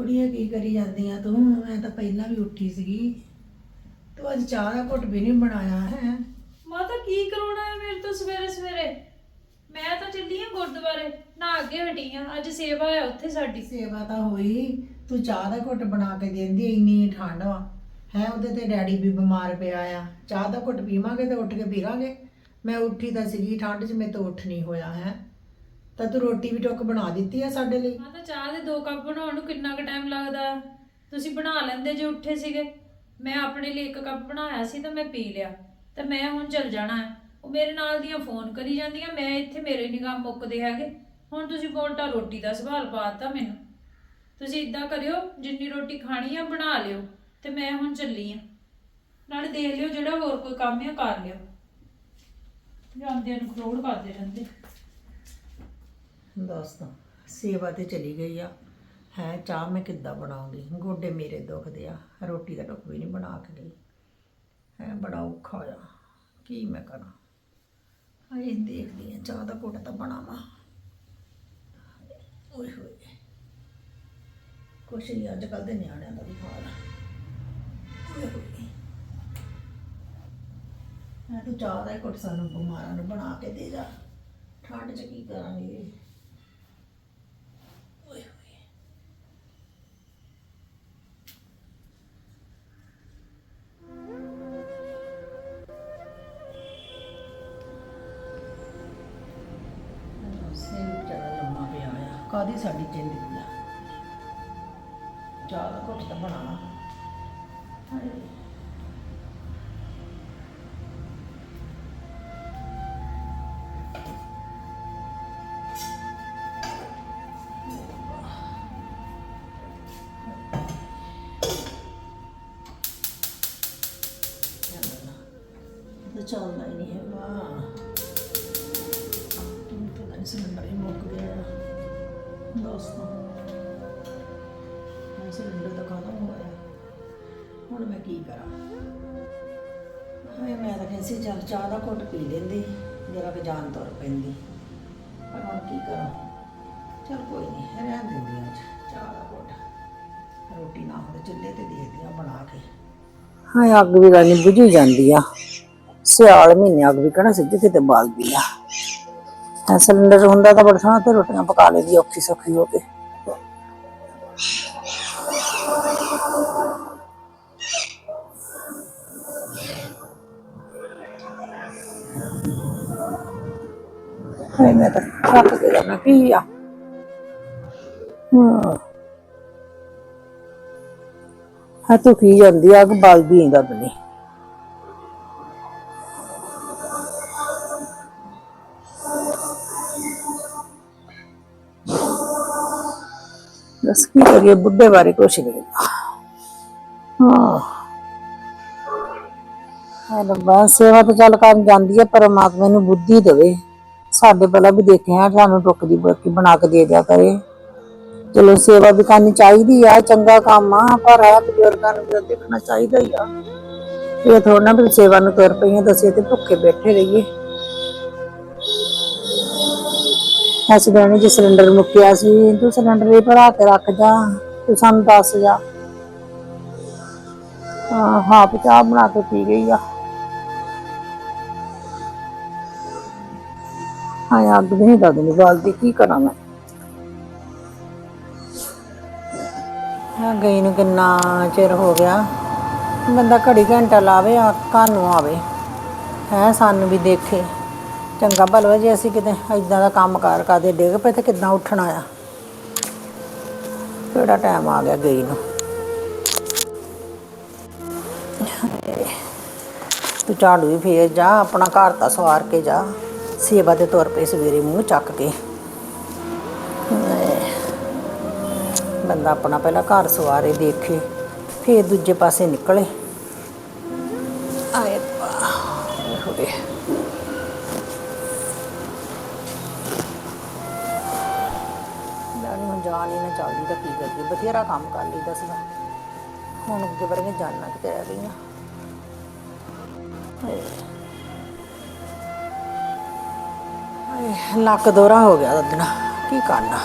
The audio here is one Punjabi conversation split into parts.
ਕੁੜੀਏ ਕੀ ਕਰੀ ਜਾਂਦੀ ਆ ਤੂੰ? ਮੈਂ ਤਾਂ ਪਹਿਲਾਂ ਵੀ ਉੱਠੀ ਸੀਗੀ। ਤੂੰ ਅੱਜ ਚਾਹ ਦਾ ਘੁੱਟ ਵੀ ਨਹੀਂ ਬਣਾਇਆ ਹੈ? ਮਾਤਾ ਕੀ ਕਰਾਉਣਾ ਹੈ ਮੇਰੇ ਤੋਂ ਸਵੇਰੇ ਸਵੇਰੇ? ਮੈਂ ਤਾਂ ਚੱਲੀ ਆ ਗੁਰਦੁਆਰੇ। ਨਾ ਅੱਗੇ ਹਟੀ ਆ। ਅੱਜ ਸੇਵਾ ਹੈ ਉੱਥੇ ਸਾਡੀ। ਸੇਵਾ ਤਾਂ ਹੋਈ। ਤੂੰ ਚਾਹ ਦਾ ਘੁੱਟ ਬਣਾ ਕੇ ਦਿੰਦੀ ਇੰਨੀ ਠੰਡ ਵਾ। ਹੈ ਉਹਦੇ ਤੇ ਡੈਡੀ ਵੀ ਬਿਮਾਰ ਪਿਆ ਆ। ਚਾਹ ਦਾ ਘੁੱਟ ਪੀਵਾਂਗੇ ਤੇ ਉੱਠ ਕੇ ਪੀਵਾਂਗੇ ਮੈਂ ਉੱਠੀ ਤਾਂ ਸੀਗੀ ਠੰਡ 'ਚ ਮੇਰੇ ਤੋਂ ਉੱਠ ਨਹੀਂ ਹੋਇਆ ਹੈ? ਤਾਂ ਤੂੰ ਰੋਟੀ ਵੀ ਟੁੱਕ ਬਣਾ ਦਿੱਤੀ ਆ ਸਾਡੇ ਲਈ। ਮੈਂ ਤਾਂ ਚਾਹ ਦੇ ਦੋ ਕੱਪ ਬਣਾਉਣ ਨੂੰ ਕਿੰਨਾ ਕੁ ਟਾਈਮ ਲੱਗਦਾ। ਹੈ? ਤੁਸੀਂ ਬਣਾ ਲੈਂਦੇ ਜੇ ਉੱਠੇ ਸੀਗੇ। ਮੈਂ ਆਪਣੇ ਲਈ ਇੱਕ ਕੱਪ ਬਣਾਇਆ ਸੀ ਤਾਂ ਮੈਂ ਪੀ ਲਿਆ। ਤਾਂ ਮੈਂ ਹੁਣ ਚੱਲ ਜਾਣਾ ਹੈ। ਉਹ ਮੇਰੇ ਨਾਲ ਦੀਆਂ ਫੋਨ ਕਰੀ ਜਾਂਦੀਆਂ। ਮੈਂ ਇੱਥੇ ਮੇਰੇ ਨਹੀਂ ਮੁੱਕਦੇ ਹੈਗੇ। ਹੁਣ ਤੁਸੀਂ ਬੋਲਟਾ ਰੋਟੀ ਦਾ ਸਵਾਲ ਪਾਤਾ ਮੈਨੂੰ। ਤੁਸੀਂ ਇਦਾਂ ਕਰਿਓ, ਜਿੰਨੀ ਰੋਟੀ ਖਾਣੀ ਆ ਬਣਾ ਲਿਓ ਤੇ ਮੈਂ ਹੁਣ ਚੱਲੀ ਆ। ਨਾਲੇ ਦੇਖ ਲਿਓ ਜਿਹੜਾ ਹੋਰ ਕੋਈ ਕੰਮ ਆ, ਕਰ ਲਿਓ। ਜਾਂਦੇ ਨੂੰ ਖਰੋੜ ਕਰਦੇ ਰਹਿੰਦੇ। ਦੋਸਤੋ ਸੇਵਾ ਤੇ ਚਲੀ ਗਈ ਆ। ਹੈ ਚਾਹ ਮੈਂ ਕਿੱਦਾਂ ਬਣਾਉਂਗੀ? ਗੋਡੇ ਮੇਰੇ ਦੁਖਦੇ ਆ, ਰੋਟੀ ਦਾ ਟੁੱਕ ਵੀ ਨਹੀਂ ਬਣਾ ਕੇ ਗਈ। ਹੈ ਬੜਾ ਔਖਾ ਹੋਇਆ ਕੀ ਮੈਂ ਕਰਾਂ? ਆਏ ਦੇਖਦੀ ਆ, ਚਾਹ ਦਾ ਘੁੱਟ ਤਾਂ ਬਣਾਵਾਂ। ਓਏ ਹੋਏ, ਕੁਛ ਨਹੀਂ ਅੱਜ ਕੱਲ ਦੇ ਨਿਆਣਿਆਂ ਦਾ ਵੀ ਹਾਲ ਓਏ ਹੋਏ, ਮੈਂ ਤੂੰ ਚਾਹ ਦਾ ਹੀ ਘੁੱਟ ਸਾਨੂੰ ਬਿਮਾਰਾਂ ਨੂੰ ਬਣਾ ਕੇ ਦੇ ਜਾ। ਠੰਡ 'ਚ ਕੀ ਕਰਾਂਗੇ? ਆ ਕਾਦੀ ਸਾਡੀ ਜ਼ਿੰਦਗੀ ਆ। ਚਾਹ ਦਾ ਘੁੱਟ ਤਾਂ ਬਣਾ ਹਾਏ। ਤੇ ਚੱਲਦਾ ਹੀ ਨਹੀਂ ਹੈਗਾ। ਤੂੰ ਦੋਸਤੋ ਮੈਂ ਸਿਲੰਡਰ ਤਾਂ ਖਤਮ ਹੋ ਗਿਆ ਹੁਣ ਮੈਂ ਕੀ ਕਰਾਂ? ਹਾਏ, ਮੈਂ ਤਾਂ ਕਹਿੰਦੀ ਚੱਲ ਚਾਹ ਦਾ ਘੁੱਟ ਪੀ ਲੈਂਦੀ, ਜਰਾ ਕਿ ਜਾਨ ਤੁਰ ਪੈਂਦੀ। ਪਰ ਹੁਣ ਕੀ ਕਰਾਂ? ਚੱਲ ਕੋਈ ਨਹੀਂ ਰਹਿਣ ਦਿੰਦੀ ਅੱਜ, ਚਾਹ ਦਾ ਘੁੱਟ। ਰੋਟੀ ਨਾ ਹੋਵੇ ਚੁੱਲ੍ਹੇ ਤੇ ਦੇਖਦੀ ਆ ਬਣਾ ਕੇ। ਹਾਂ ਅੱਗ ਵੀ ਰਾਨੀ ਬੁਝੀ ਜਾਂਦੀ ਆ। ਸਿਆਲ ਮਹੀਨੇ ਅੱਗ ਵੀ ਕਹਣਾ ਸਿੱਧੇ ਤੇ ਬਾਲਦੀ ਆ। ਐ ਸਿਲੰਡਰ ਹੁੰਦਾ ਤਾਂ ਬੜਾ ਸੋਹਣਾ ਤੇ ਰੋਟੀਆਂ ਪਕਾ ਲਈਦੀ ਔਖੀ ਸੌਖੀ ਹੋ ਕੇ। ਹਾਏ, ਮੈਂ ਤਾਂ ਥੱਕ ਕੇ ਜਾਣਾ, ਕੀ ਆ? ਹਾਂ। ਹਾਂ ਤੂੰ ਕੀ ਜਾਂਦੀ ਆ ਕਿ ਬਲਦੀ ਨਹੀਂ ਦੱਬਣੀ ਦੱਸ ਕੀ ਕਰੀਏ ਬੁੱਢੇ ਬਾਰੇ ਕੁਛ ਨਹੀਂ। ਹਾਂ। ਹਾਂ ਰੱਬਾ, ਸੇਵਾ ਤਾਂ ਚੱਲ ਕਰਨ ਜਾਂਦੀ ਹੈ, ਪਰਮਾਤਮਾ ਨੂੰ ਬੁੱਧੀ ਦੇਵੇ। ਸਾਡੇ ਪਹਿਲਾਂ ਵੀ ਦੇਖਿਆ ਸਾਨੂੰ ਟੁੱਕਦੀ ਬਰਕੀ ਬਣਾ ਕੇ ਦੇ ਦਿਆ ਕਰੇ। ਚਲੋ, ਸੇਵਾ ਵੀ ਕਰਨੀ ਚਾਹੀਦੀ ਆ, ਚੰਗਾ ਕੰਮ ਆ, ਪਰ ਆ ਬਜ਼ੁਰਗਾਂ ਨੂੰ ਵੀ ਦੇਖਣਾ ਚਾਹੀਦਾ ਹੀ ਆ। ਇਹ ਥੋੜਾ ਨਾ ਵੀ ਸੇਵਾ ਨੂੰ ਤੁਰ ਪਈਆਂ, ਤਾਂ ਅਸੀਂ ਤੇ ਭੁੱਖੇ ਬੈਠੇ ਰਹੀਏ। ਅਸੀਂ ਕਹਿੰਦੇ ਜੇ ਸਿਲੰਡਰ ਮੁੱਕਿਆ ਸੀ, ਤੂੰ ਸਿਲੰਡਰ ਹੀ ਭਰਾ ਕੇ ਰੱਖ ਜਾ, ਤੂੰ ਸਾਨੂੰ ਦੱਸ ਜਾ। ਹਾਂ ਹਾਂ ਚਾਹ ਬਣਾ ਕੇ ਪੀ ਗਈ ਆ। ਹਾਂ ਅੱਗ ਨਹੀਂ ਲੱਗਣੀ ਬਾਲਦੀ, ਕੀ ਕਰਾਂ ਮੈਂ? ਹਾਂ ਗਈ ਨੂੰ ਕਿੰਨਾ ਚਿਰ ਹੋ ਗਿਆ। ਬੰਦਾ ਘੜੀ ਘੰਟਾ ਲਾਵੇ ਆ ਘਰ ਨੂੰ ਆਵੇ। ਹੈ, ਸਾਨੂੰ ਵੀ ਦੇਖੇ। ਚੰਗਾ ਭਲਾ ਜੇ ਅਸੀਂ ਕਿਤੇ ਇਦਾਂ ਦਾ ਕੰਮ ਕਾਰ ਕਰਦੇ ਡਿੱਗ ਪਏ ਤੇ ਕਿੱਦਾਂ ਉੱਠਣਾ ਆ। ਕਿਹੜਾ ਟਾਈਮ ਆ ਗਿਆ ਗਈ ਨੂੰ। ਤੂੰ ਝਾੜੂ ਵੀ ਫੇਰ ਜਾ, ਆਪਣਾ ਘਰ ਤਾਂ ਸਵਾਰ ਕੇ ਜਾ। ਸੇਵਾ ਦੇ ਤੁਰ ਪਏ ਸਵੇਰੇ ਮੂੰਹ ਚੱਕ ਕੇ। ਬੰਦਾ ਆਪਣਾ ਪਹਿਲਾਂ ਘਰ ਸਵਾਰੇ, ਦੇਖੇ, ਫੇਰ ਦੂਜੇ ਪਾਸੇ ਨਿਕਲੇ। ਆਏ ਹੋਏ। ਮੈਂ ਹੀ ਨਾ ਚੱਲਦੀ ਤਾਂ ਕੀ ਕਰੀਏ? ਬਥੇਰਾ ਕੰਮ ਕਰ ਲਈ ਦੱਸਦਾ ਹੁਣ ਅੱਗੇ ਵਰਗੇ ਜਾਣਾ ਕਿਤੇ ਰਹਿ ਗਈਆਂ। ਹਾਏ। ਹਾਏ ਲੱਕ ਦੋਰਾ ਹੋ ਗਿਆ ਦੱਦਣਾ ਕੀ ਕਰਨਾ?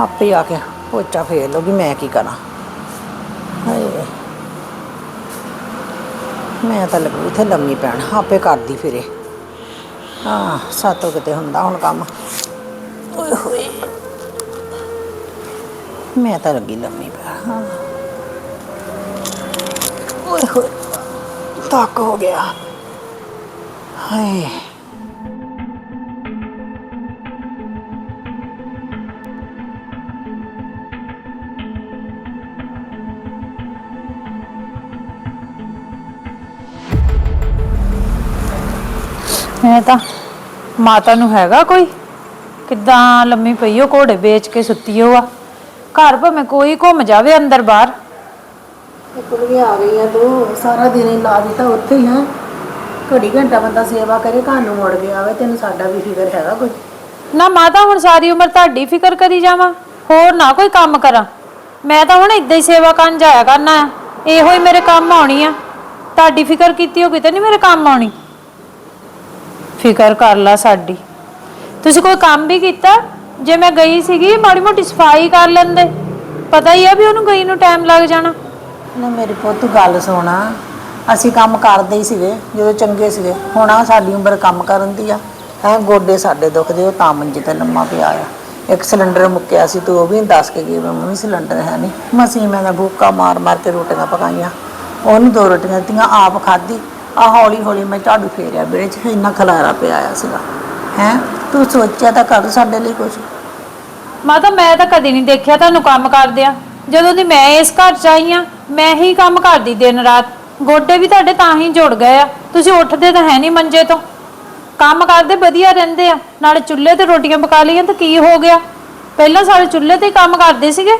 ਆਪੇ ਆ ਕੇ ਪੋਚਾ ਫੇਰ ਲੋਗੀ ਮੈਂ ਕੀ ਕਰਾਂ। ਹਾਏ। ਮੈਂ ਤਾਂ ਲੱਗੂ ਇੱਥੇ ਲੰਮੀ ਪੈਣ, ਆਪੇ ਕਰਦੀ ਫਿਰੇ। ਹਾਂ, ਸਾਤੋਂ ਕਿਤੇ ਹੁੰਦਾ ਹੁਣ ਕੰਮ। ਓਏ ਹੋਏ। ਮੈਂ ਤਾਂ ਲੱਗੀ ਲੰਮੀ ਪਿਆ ਹਾਂ। ਓਏ ਹੋਏ। ਤੱਕ ਹੋ ਗਿਆ। ਹਾਏ। ਮੈਂ ਤਾਂ ਮਾਤਾ ਨੂੰ ਹੈਗਾ ਕੋਈ? ਕਿੱਦਾਂ ਲੰਮੀ ਪਈ ਉਹ ਘੋੜੇ ਵੇਚ ਕੇ ਸੁੱਤੀ ਉਹ ਆ। ਘਰ ਭਾਵੇਂ ਕੋਈ ਘੁੰਮ ਜਾਵੇ ਅੰਦਰ ਬਾਹਰ। ਕੁਲ ਵੀ ਆ ਗਈ ਆ ਤੂੰ ਸਾਰਾ ਦਿਨ ਹੀ ਲਾ ਦਿੱਤਾ ਉੱਥੇ ਹੀ ਹੈ। ਘੜੀ ਘੰਟਾ ਬੰਦਾ ਸੇਵਾ ਕਰੇ ਘਰ ਨੂੰ ਮੁੜ ਗਿਆ ਵੇ ਤੈਨੂੰ ਸਾਡਾ ਵੀ ਫਿਕਰ ਹੈਗਾ ਕੋਈ। ਨਾ ਮਾਤਾ ਹੁਣ ਸਾਰੀ ਉਮਰ ਤੁਹਾਡੀ ਫਿਕਰ ਕਰੀ ਜਾਵਾਂ। ਹੋਰ ਨਾ ਕੋਈ ਕੰਮ ਕਰਾਂ। ਮੈਂ ਤਾਂ ਹੁਣ ਇਦਾਂ ਹੀ ਸੇਵਾ ਕਰਨ ਜਾਇਆ ਕਰਨਾ ਆ। ਇਹੋ ਹੀ ਮੇਰੇ ਕੰਮ ਆਉਣੀ ਆ। ਤੁਹਾਡੀ ਫਿਕਰ ਕੀਤੀ ਹੋਗੀ ਤੇ ਨਹੀਂ ਮੇਰੇ ਕੰਮ ਆਉਣੀ। ਫਿਕਰ ਕਰ ਲਾ ਸਾਡੀ। ਤੁਸੀਂ ਕੋਈ ਕੰਮ ਵੀ ਕੀਤਾ? ਜੇ ਮੈਂ ਗਈ ਸੀਗੀ, ਮਾੜੀ ਮੋਟੀ ਸਫ਼ਾਈ ਕਰ ਲੈਂਦੇ। ਪਤਾ ਹੀ ਆ ਵੀ ਉਹਨੂੰ ਗਈ ਨੂੰ ਟਾਈਮ ਲੱਗ ਜਾਣਾ। ਨਾ ਮੇਰੀ ਪੁੱਤ, ਗੱਲ ਸੁਣਾ। ਅਸੀਂ ਕੰਮ ਕਰਦੇ ਹੀ ਸੀਗੇ, ਜਦੋਂ ਚੰਗੇ ਸੀਗੇ। ਹੁਣ ਆ ਸਾਡੀ ਉਮਰ ਕੰਮ ਕਰਨ ਦੀ ਆ। ਹੈ, ਗੋਡੇ ਸਾਡੇ ਦੁਖਦੇ ਉਹ ਤਾਂ ਮੰਜੇ ਤੇ ਲੰਮਾ ਪਿਆ ਆ। ਇੱਕ ਸਿਲੰਡਰ ਮੁੱਕਿਆ ਸੀ, ਤੂੰ ਉਹ ਵੀ ਦੱਸ ਕੇ ਗਈ, ਵੀ ਮੰਮੀ ਸਿਲੰਡਰ ਹੈ ਨਹੀਂ ਮਸੀਂ ਮੈਂ ਤਾਂ ਭੁੱਖਾ ਮਾਰ ਮਾਰ ਕੇ ਰੋਟੀਆਂ ਪਕਾਈਆਂ। ਉਹਨੂੰ ਦੋ ਰੋਟੀਆਂ ਦਿੱਤੀਆਂ, ਆਪ ਖਾਧੀ। ਆ ਹੌਲੀ ਹੌਲੀ ਮੈਂ ਝਾੜੂ ਫੇਰਿਆ ਵਿਹੜੇ 'ਚ ਇੰਨਾ ਖਲਾਰਾ ਪਿਆ ਆ ਸੀਗਾ। ਹੈ? ਤੂੰ ਸੋਚਿਆ ਤਾਂ ਕਰ ਸਾਡੇ ਲਈ ਕੁਝ ਮਾਤਾ, ਮੈਂ ਤਾਂ ਕਦੇ ਨਹੀਂ ਦੇਖਿਆ ਤੁਹਾਨੂੰ ਕੰਮ ਕਰਦਿਆਂ ਜਦੋਂ ਦੀ ਮੈਂ ਇਸ ਘਰ ਚ ਆਈ ਆ, ਮੈਂ ਹੀ ਕੰਮ ਕਰਦੀ ਦਿਨ ਰਾਤ। ਗੋਡੇ ਵੀ ਤੁਹਾਡੇ ਤਾਂ ਹੀ ਜੁੜ ਗਏ ਆ। ਤੁਸੀਂ ਉੱਠਦੇ ਤਾਂ ਹੈ ਨਹੀਂ ਮੰਜੇ ਤੋਂ। ਕੰਮ ਕਰਦੇ ਵਧੀਆ ਰਹਿੰਦੇ ਆ। ਨਾਲੇ ਚੁੱਲ੍ਹੇ ਤੇ ਰੋਟੀਆਂ ਪਕਾ ਲਈਆਂ ਤਾਂ ਕੀ ਹੋ ਗਿਆ? ਪਹਿਲਾਂ ਸਾਰੇ ਚੁੱਲ੍ਹੇ ਤੇ ਹੀ ਕੰਮ ਕਰਦੇ ਸੀਗੇ।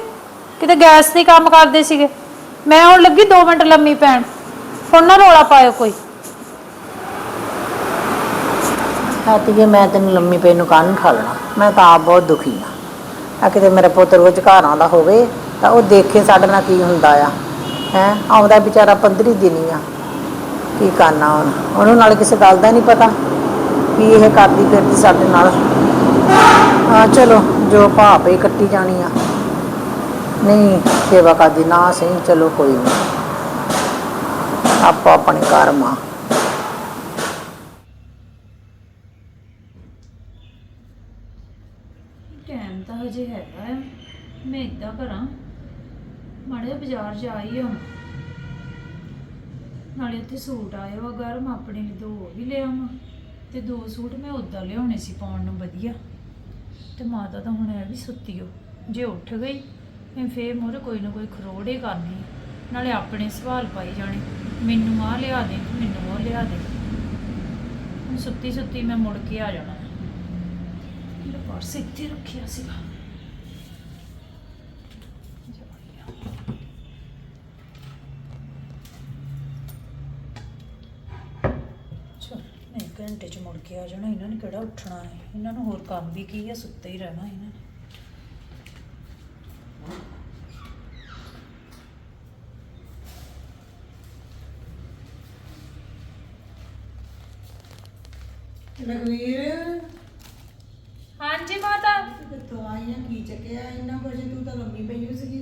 ਕਿਤੇ ਗੈਸ ਤੇ ਹੀ ਕੰਮ ਕਰਦੇ ਸੀਗੇ। ਮੈਂ ਹੁਣ ਲੱਗੀ 2 ਮਿੰਟ ਲੰਮੀ ਪੈਣ। ਹੁਣ ਨਾ ਰੋਲਾ ਪਾਇਓ ਕੋਈ। ਆਤੀਏ ਮੈਂ ਤੈਨੂੰ ਲੰਮੀ ਪਈ ਨੂੰ ਕੰਨ ਠਾਲਣਾ ਮੈਂ ਤਾਂ ਆਪ ਬਹੁਤ ਦੁਖੀ ਆ ਆ ਕਿਤੇ ਮੇਰਾ ਪੁੱਤ ਰੋਜ਼ ਘਰ ਆਉਂਦਾ ਹੋਵੇ, ਤਾਂ ਉਹ ਦੇਖੇ ਸਾਡੇ ਨਾਲ ਕੀ ਹੁੰਦਾ ਆ। ਹੈ? ਆਉਂਦਾ ਵਿਚਾਰਾ 15 ਦਿਨੀ ਆ। ਕੀ ਕਰਨਾ ਹੁਣ? ਉਹਨੂੰ ਨਾਲ ਕਿਸੇ ਗੱਲ ਦਾ ਨਹੀਂ ਪਤਾ ਵੀ ਇਹ ਕਰਦੀ ਫਿਰਦੀ ਸਾਡੇ ਨਾਲ। ਹਾਂ, ਚਲੋ, ਜੋ ਭਾਪ ਹੀ ਕੱਟੀ ਜਾਣੀ ਆ। ਨਹੀਂ, ਸੇਵਾ ਕਰਦੀ, ਨਾ ਸਹੀ, ਚਲੋ ਕੋਈ ਨਹੀਂ। ਆਪੋ ਆਪਣੇ ਕਰਮ ਟਾਈਮ ਤਾਂ ਹਜੇ ਹੈਗਾ ਆ। ਮੈਂ ਇਦਾਂ ਕਰਾਂ। ਮਾੜੇ ਬਾਜ਼ਾਰ ਜਾ ਆਈ ਹਾਂ ਨਾਲੇ ਉੱਥੇ ਸੂਟ ਆਇਆ ਵਾ ਗਰਮ, ਆਪਣੇ ਲਈ ਦੋ ਉਹ ਵੀ ਲੈ ਆਵਾਂ ਤੇ ਦੋ ਸੂਟ ਮੈਂ ਉਦਾਂ ਲਿਆਉਣੇ ਸੀ ਪਾਉਣ ਨੂੰ ਵਧੀਆ। ਤੇ ਮਾਤਾ ਤਾਂ ਹੁਣ ਇਹ ਵੀ ਸੁੱਤੀ ਹੋ ਜੇ ਉੱਠ ਗਈ, ਮੈਂ ਫੇਰ ਮੋਰੇ ਕੋਈ ਨਾ ਕੋਈ ਖਰੋੜੇ ਕਰਨੀ ਨਾਲੇ ਆਪਣੇ ਸਵਾਲ ਪਾਈ ਜਾਣੇ। ਮੈਨੂੰ ਆਹ ਲਿਆ ਦੇ, ਮੈਨੂੰ ਉਹ ਲਿਆ ਦੇ। ਹੁਣ ਸੁੱਤੀ ਸੁੱਤੀ ਮੈਂ ਮੁੜ ਕੇ ਆ ਜਾਣਾ। ਮੇਰਾ ਪਰਸ ਇੱਥੇ ਰੱਖਿਆ ਸੀਗਾ ਚਲ ਮੈਂ ਘੰਟੇ ਚ ਮੁੜ ਕੇ ਆ ਜਾਣਾ ਇਹਨਾਂ ਨੇ ਕਿਹੜਾ ਉੱਠਣਾ ਹੈ? ਇਹਨਾਂ ਨੂੰ ਹੋਰ ਕੰਮ ਵੀ ਕੀ ਹੈ ਸੁੱਤੇ ਹੀ ਰਹਿਣਾ ਇਹਨਾਂ ਨੇ। ਲਖਵੀਰ? ਹਾਂਜੀ ਮਾਤਾ। ਕਿੱਥੋਂ ਆਈਆਂ ਕੀ ਚੱਕਿਆ ਇੰਨਾ ਕੁਝ ਤੂੰ ਤਾਂ ਲੰਮੀ ਪਈ ਹੋ ਸੀਗੀ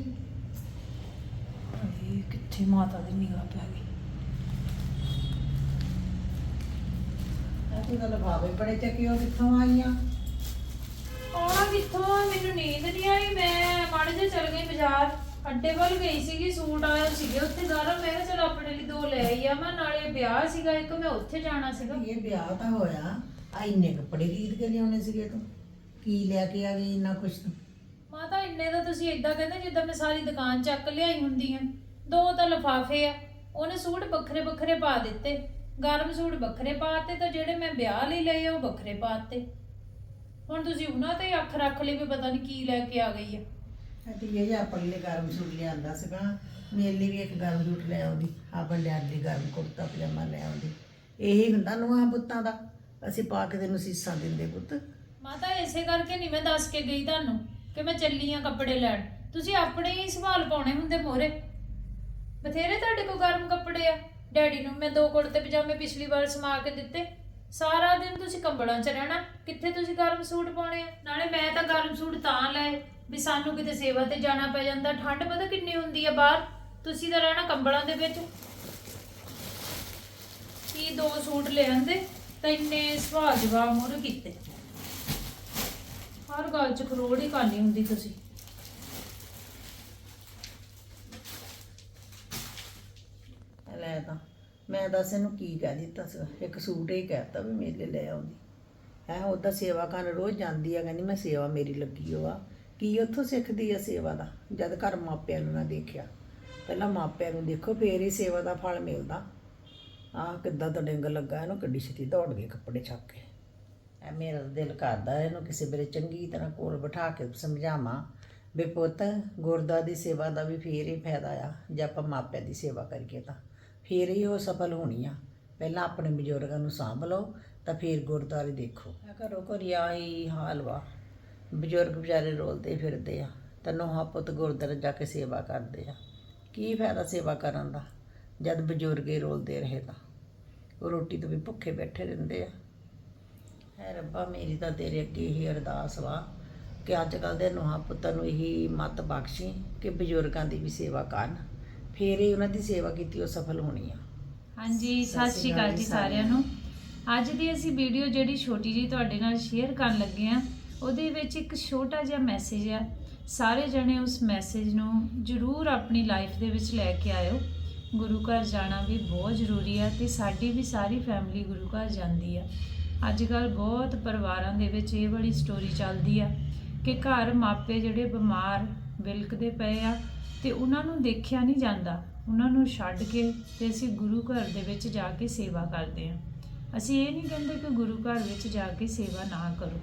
ਇਹ ਕਿੱਥੇ ਮਾਤਾ ਦੀ ਨਿਗਾਹ ਪੈ ਗਈ। ਆ ਤੂੰ ਤਾਂ ਲਫਾਵੇ ਬੜੇ ਚੱਕਿਓ ਕਿੱਥੋਂ ਆਈਆਂ? ਆਉਣਾ ਕਿੱਥੋਂ ਆ? ਮੈਨੂੰ ਨੀਂਦ ਨਹੀਂ ਆਈ ਮੈਂ ਮਾੜੇ ਜਿਹਾ ਚਲ ਗਈ ਬਾਜ਼ਾਰ। ਅੱਡੇ ਵੱਲ ਗਈ ਸੀਗੀ ਸੂਟ ਆਇਆ ਸੀਗੇ ਉੱਥੇ ਗਰਮ ਮੈਂ ਕਿਹਾ ਚਲ ਆਪਣੇ ਲਈ ਦੋ ਲੈ ਆਈ ਆ। ਮੈਂ ਨਾਲੇ ਵਿਆਹ ਸੀਗਾ ਇੱਕ ਮੈਂ ਉੱਥੇ ਜਾਣਾ ਸੀਗਾ। ਇਹ ਵਿਆਹ ਤਾਂ ਹੋਇਆ। ਆ ਇੰਨੇ ਕੱਪੜੇ ਖਰੀਦ ਕੇ ਲਿਆਉਣੇ ਸੀਗੇ ਤੂੰ। ਕੀ ਲੈ ਕੇ ਆ ਗਈ ਇੰਨਾ ਕੁਛ ਤੂੰ? ਮਾਤਾ ਇੰਨੇ ਦਾ ਤੁਸੀਂ ਇਦਾਂ ਕਹਿੰਦੇ ਜਿੱਦਾਂ ਮੈਂ ਸਾਰੀ ਦੁਕਾਨ ਚੱਕ ਲਿਆਈ ਹੁੰਦੀ ਆ। ਦੋ ਤਾਂ ਲਫਾਫੇ ਆ। ਉਹਨੇ ਸੂਟ ਵੱਖਰੇ ਵੱਖਰੇ ਪਾ ਦਿੱਤੇ। ਗਰਮ ਸੂਟ ਵੱਖਰੇ ਪਾਤੇ ਤਾਂ ਜਿਹੜੇ ਮੈਂ ਵਿਆਹ ਲਈ ਲਏ ਆ ਉਹ ਵੱਖਰੇ ਪਾਤੇ ਹੁਣ ਤੁਸੀਂ ਉਹਨਾਂ ਤੇ ਹੀ ਅੱਖ ਰੱਖ ਲਈ ਵੀ ਪਤਾ ਨਹੀਂ ਕੀ ਲੈ ਕੇ ਆ ਗਈ ਆ। ਅਤੀ ਇਹ ਆਪਣੇ ਲਈ ਗਰਮ ਸੂਟ ਲਿਆਂਦਾ ਸੀਗਾ। ਮੇਰੇ ਲਈ ਵੀ ਇੱਕ ਗਰਮ ਸੂਟ ਲੈ ਆਉਂਦੀ। ਆ ਬੰਡਿਆਂ ਲਈ ਗਰਮ ਕੁੜਤਾ ਪਜਾਮਾ ਲੈ ਆਉਂਦੀ। ਇਹੀ ਹੁੰਦਾ ਨੂੰਹਾਂ ਪੁੱਤਾਂ ਦਾ। ਅਸੀਂ ਪਾ ਕੇ ਤੈਨੂੰ ਸੀਸਾਂ ਦਿੰਦੇ ਪੁੱਤ। ਮਾਤਾ, ਇਸੇ ਕਰਕੇ ਨਹੀਂ ਮੈਂ ਦੱਸ ਕੇ ਗਈ ਤੁਹਾਨੂੰ ਕਿ ਮੈਂ ਚੱਲੀ ਆ ਕੱਪੜੇ ਲੈਣ। ਤੁਸੀਂ ਆਪਣੇ ਹੀ ਸਵਾਲ ਪਾਉਣੇ ਹੁੰਦੇ ਮੋਰੇ ਬਥੇਰੇ ਤੁਹਾਡੇ ਕੋਲ ਗਰਮ ਕੱਪੜੇ ਆ। ਡੈਡੀ ਨੂੰ ਮੈਂ ਦੋ ਕੁੜਤੇ ਪਜਾਮੇ ਪਿਛਲੀ ਵਾਰ ਸਮਾ ਕੇ ਦਿੱਤੇ। ਸਾਰਾ ਦਿਨ ਤੁਸੀਂ ਕੰਬਲਾਂ 'ਚ ਰਹਿਣਾ। ਕਿੱਥੇ ਤੁਸੀਂ ਗਰਮ ਸੂਟ ਪਾਉਣੇ ਆ? ਨਾਲੇ ਮੈਂ ਤਾਂ ਗਰਮ ਸੂਟ ਤਾਂ ਲਏ। ਵੀ ਸਾਨੂੰ ਕਿਤੇ ਸੇਵਾ ਤੇ ਜਾਣਾ ਪੈ ਜਾਂਦਾ। ਠੰਡ ਪਤਾ ਕਿੰਨੀ ਹੁੰਦੀ ਆ ਬਾਹਰ। ਤੁਸੀਂ ਤਾਂ ਰਹਿਣਾ ਕੰਬਲਾਂ ਦੇ ਵਿੱਚ। ਕੀ ਦੋ ਸੂਟ ਲੈ ਆਂਦੇ ਤਾਂ ਇੰਨੇ ਸਵਾਲ ਜਵਾਬ ਮੁਰ ਕੀਤੇ। ਹਰ ਗੱਲ ਚ ਖਰੋੜ ਹੀ ਕਰਨੀ ਹੁੰਦੀ ਤੁਸੀਂ। ਲੈ ਤਾਂ, ਮੈਂ ਦੱਸ ਇਹਨੂੰ ਕੀ ਕਹਿ ਦਿੱਤਾ ਸੀ ਇੱਕ ਸੂਟ ਹੀ ਕਹਿਤਾ ਵੀ ਮੇਰੇ ਲਈ ਲੈ ਆਉਂਦੀ। ਹੈ ਉਹਦਾ ਸੇਵਾ ਕਰਨ ਰੋਜ਼ ਜਾਂਦੀ ਆ, ਕਹਿੰਦੀ ਮੈਂ ਸੇਵਾ ਮੇਰੀ ਲੱਗੀ ਹੋਆ ਕੀ ਉੱਥੋਂ ਸਿੱਖਦੀ ਆ ਸੇਵਾ ਦਾ, ਜਦ ਘਰ ਮਾਪਿਆਂ ਨੂੰ ਨਾ ਦੇਖਿਆ। ਪਹਿਲਾਂ ਮਾਪਿਆਂ ਨੂੰ ਦੇਖੋ, ਫੇਰ ਹੀ ਸੇਵਾ ਦਾ ਫਲ ਮਿਲਦਾ। ਆਹ ਕਿੱਦਾਂ ਤਾਂ ਡਿੰਗ ਲੱਗਾ ਇਹਨੂੰ, ਕਿੱਡੀ ਛੇਤੀ ਦੌੜ ਗਏ ਕੱਪੜੇ ਛੱਕ ਕੇ। ਐ ਮੇਰਾ ਦਿਲ ਕਰਦਾ ਇਹਨੂੰ ਕਿਸੇ ਵੇਲੇ ਚੰਗੀ ਤਰ੍ਹਾਂ ਕੋਲ ਬਿਠਾ ਕੇ ਸਮਝਾਵਾਂ ਵੀ ਪੁੱਤ ਗੁਰਦਾ ਦੀ ਸੇਵਾ ਦਾ ਵੀ ਫੇਰ ਹੀ ਫਾਇਦਾ ਆ, ਜੇ ਆਪਾਂ ਮਾਪਿਆਂ ਦੀ ਸੇਵਾ ਕਰੀਏ ਤਾਂ। ਫੇਰ ਹੀ ਉਹ ਸਫਲ ਹੋਣੀ ਆ। ਪਹਿਲਾਂ ਆਪਣੇ ਬਜ਼ੁਰਗਾਂ ਨੂੰ ਸਾਂਭ ਲਓ, ਤਾਂ ਫੇਰ ਗੁਰਦਾਰੇ ਦੇਖੋ। ਮੈਂ ਘਰੋਂ ਘਰੀ ਆਹੀ ਹਾਲ ਵਾ। ਬਜ਼ੁਰਗ ਵਿਚਾਰੇ ਰੋਲਦੇ ਫਿਰਦੇ ਆ, ਤਾਂ ਨੋਹਾ ਪੁੱਤ ਗੁਰਦਾਰੇ ਜਾ ਕੇ ਸੇਵਾ ਕਰਦੇ ਆ। ਕੀ ਫਾਇਦਾ ਸੇਵਾ ਕਰਨ ਦਾ, ਜਦ ਬਜ਼ੁਰਗ ਰੋਲਦੇ ਰਹੇ ਤਾਂ। ਉਹ ਰੋਟੀ ਤੋਂ ਵੀ ਭੁੱਖੇ ਬੈਠੇ ਰਹਿੰਦੇ ਆ। ਹੈ ਰੱਬਾ ਮੇਰੀ ਤਾਂ ਤੇਰੇ ਅੱਗੇ ਹੀ ਅਰਦਾਸ ਵਾ ਕਿ ਅੱਜ ਕੱਲ ਦੇ ਨੋਹਾਂ ਪੁੱਤਰ ਨੂੰ ਇਹੀ ਮਤ ਬਖਸ਼ੀ ਕਿ ਬਜ਼ੁਰਗਾਂ ਦੀ ਵੀ ਸੇਵਾ ਕਰਨ। ਫੇਰ ਹੀ ਉਹਨਾਂ ਦੀ ਸੇਵਾ ਕੀਤੀ ਉਹ ਸਫਲ ਹੋਣੀ ਆ। ਹਾਂਜੀ ਸਤਿ ਸ਼੍ਰੀ ਅਕਾਲ ਜੀ ਸਾਰਿਆਂ ਨੂੰ। ਅੱਜ ਦੀ ਅਸੀਂ ਵੀਡੀਓ ਜਿਹੜੀ ਛੋਟੀ ਜੀ ਤੁਹਾਡੇ ਨਾਲ ਸ਼ੇਅਰ ਕਰਨ ਲੱਗੇ ਆ ਉਹਦੇ ਵਿੱਚ ਇੱਕ ਛੋਟਾ ਜਿਹਾ ਮੈਸੇਜ ਆ। ਸਾਰੇ ਜਣੇ ਉਸ ਮੈਸੇਜ ਨੂੰ ਜਰੂਰ ਆਪਣੀ ਲਾਈਫ ਦੇ ਵਿੱਚ ਲੈ ਕੇ ਆਇਓ। ਗੁਰੂ ਘਰ ਜਾਣਾ ਵੀ ਬਹੁਤ ਜ਼ਰੂਰੀ ਆ ਤੇ ਸਾਡੀ ਵੀ ਸਾਰੀ ਫੈਮਿਲੀ ਗੁਰੂ ਘਰ ਜਾਂਦੀ ਆ। ਅੱਜ ਕੱਲ ਬਹੁਤ ਪਰਿਵਾਰਾਂ ਦੇ ਵਿੱਚ ਇਹ ਵਾਲੀ ਸਟੋਰੀ ਚੱਲਦੀ ਆ ਕਿ ਘਰ ਮਾਪੇ ਜਿਹੜੇ ਬਿਮਾਰ ਵਿਲਕਦੇ ਪਏ ਆ ਤੇ ਉਹਨਾਂ ਨੂੰ ਦੇਖਿਆ ਨਹੀਂ ਜਾਂਦਾ। ਉਹਨਾਂ ਨੂੰ ਛੱਡ ਕੇ ਤੇ ਅਸੀਂ ਗੁਰੂ ਘਰ ਦੇ ਵਿੱਚ ਜਾ ਕੇ ਸੇਵਾ ਕਰਦੇ ਹਾਂ ਅਸੀਂ ਇਹ ਨਹੀਂ ਕਹਿੰਦੇ ਕਿ ਗੁਰੂ ਘਰ ਵਿੱਚ ਜਾ ਕੇ ਸੇਵਾ ਨਾ ਕਰੋ,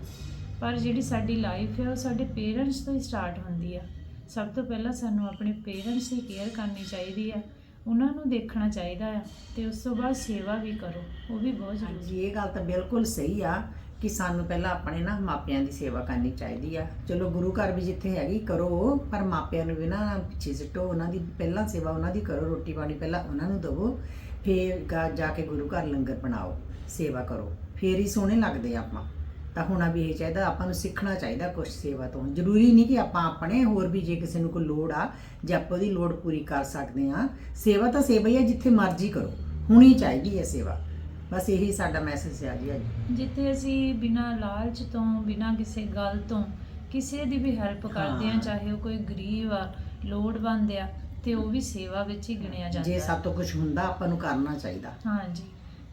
ਪਰ ਜਿਹੜੀ ਸਾਡੀ ਲਾਈਫ ਹੈ ਉਹ ਸਾਡੇ ਪੇਰੈਂਟਸ ਤੋਂ ਹੀ ਸਟਾਰਟ ਹੁੰਦੀ ਆ। ਸਭ ਤੋਂ ਪਹਿਲਾਂ ਸਾਨੂੰ ਆਪਣੇ ਪੇਰੈਂਟਸ ਦੀ ਕੇਅਰ ਕਰਨੀ ਚਾਹੀਦੀ ਆ ਉਹਨਾਂ ਨੂੰ ਦੇਖਣਾ ਚਾਹੀਦਾ ਆ ਤੇ ਉਸ ਤੋਂ ਬਾਅਦ ਸੇਵਾ ਵੀ ਕਰੋ, ਉਹ ਵੀ ਬਹੁਤ ਜ਼ਰੂਰੀ ਹਾਂਜੀ, ਇਹ ਗੱਲ ਤਾਂ ਬਿਲਕੁਲ ਸਹੀ ਆ ਕਿ ਸਾਨੂੰ ਪਹਿਲਾਂ ਆਪਣੇ ਨਾ ਮਾਪਿਆਂ ਦੀ ਸੇਵਾ ਕਰਨੀ ਚਾਹੀਦੀ ਆ। ਚਲੋ ਗੁਰੂ ਘਰ ਵੀ ਜਿੱਥੇ ਹੈਗੀ ਕਰੋ, ਪਰ ਮਾਪਿਆਂ ਨੂੰ ਵੀ ਨਾ ਪਿੱਛੇ ਸਿੱਟੋ, ਉਹਨਾਂ ਦੀ ਪਹਿਲਾਂ ਸੇਵਾ ਉਹਨਾਂ ਦੀ ਕਰੋ, ਰੋਟੀ ਪਾਣੀ ਪਹਿਲਾਂ ਉਹਨਾਂ ਨੂੰ ਦਿਵੋ, ਫੇਰ ਗਾ- ਜਾ ਕੇ ਗੁਰੂ ਘਰ ਲੰਗਰ ਬਣਾਓ, ਸੇਵਾ ਕਰੋ, ਫੇਰ ਹੀ ਸੋਹਣੇ ਲੱਗਦੇ ਆਪਾਂ। ਤਾਂ ਹੋਣਾ ਵੀ ਇਹ ਚਾਹੀਦਾ ਆਪਾਂ ਨੂੰ ਸਿੱਖਣਾ ਚਾਹੀਦਾ ਕੁਝ ਸੇਵਾ ਤੋਂ। ਜ਼ਰੂਰੀ ਨਹੀਂ ਕਿ ਆਪਾਂ ਆਪਣੇ ਹੋਰ ਵੀ ਜੇ ਕਿਸੇ ਨੂੰ ਕੋਈ ਲੋੜ ਆ ਜੇ ਆਪਾਂ ਉਹਦੀ ਲੋੜ ਪੂਰੀ ਕਰ ਸਕਦੇ ਆ। ਸੇਵਾ ਤਾਂ ਸੇਵਾ ਹੀ ਆ ਜਿੱਥੇ ਮਰਜ਼ੀ ਕਰੋ। ਹੋਣੀ ਚਾਹੀਦੀ ਹੈ ਸੇਵਾ। ਬਸ ਇਹੀ ਸਾਡਾ ਮੈਸੇਜ ਹੈ ਜੀ ਅੱਜ। ਜਿੱਥੇ ਅਸੀਂ ਬਿਨਾਂ ਲਾਲਚ ਤੋਂ ਬਿਨਾਂ ਕਿਸੇ ਗੱਲ ਤੋਂ ਕਿਸੇ ਦੀ ਵੀ ਹੈਲਪ ਕਰਦੇ ਆ। ਚਾਹੇ ਉਹ ਕੋਈ ਗਰੀਬ ਆ ਲੋੜਵੰਦ ਆ ਤੇ ਉਹ ਵੀ ਸੇਵਾ ਵਿੱਚ ਹੀ ਗਿਣਿਆ ਜਾਂਦਾ ਜੇ। ਸਭ ਤੋਂ ਕੁਝ ਹੁੰਦਾ ਆਪਾਂ ਨੂੰ ਕਰਨਾ ਚਾਹੀਦਾ। ਹਾਂਜੀ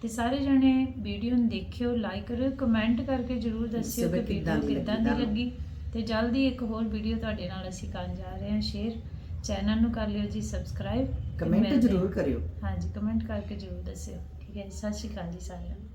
ਤੇ ਸਾਰੇ ਜਣੇ ਵੀਡੀਓ ਨੂੰ ਦੇਖਿਓ ਲਾਈਕ ਕਰਿਓ ਕਮੈਂਟ ਕਰਕੇ ਜਰੂਰ ਦੱਸਿਓ ਕਿ ਵੀਡੀਓ ਕਿੱਦਾਂ ਦੀ। ਲੱਗੀ ਤੇ ਜਲਦੀ ਇੱਕ ਹੋਰ ਵੀਡੀਓ ਤੁਹਾਡੇ ਨਾਲ ਅਸੀਂ ਕਰਨ ਜਾ ਰਹੇ ਹਾਂ। ਸ਼ੇਅਰ ਚੈਨਲ ਨੂੰ ਕਰ ਲਿਓ ਜੀ ਸਬਸਕ੍ਰਾਈਬ ਕਮੈਂਟ ਜ਼ਰੂਰ ਕਰਿਓ। ਹਾਂਜੀ ਕਮੈਂਟ ਕਰਕੇ ਜ਼ਰੂਰ ਦੱਸਿਓ। ਠੀਕ ਹੈ ਜੀ ਸਤਿ ਸ਼੍ਰੀ ਅਕਾਲ ਜੀ ਸਾਰਿਆਂ ਨੂੰ।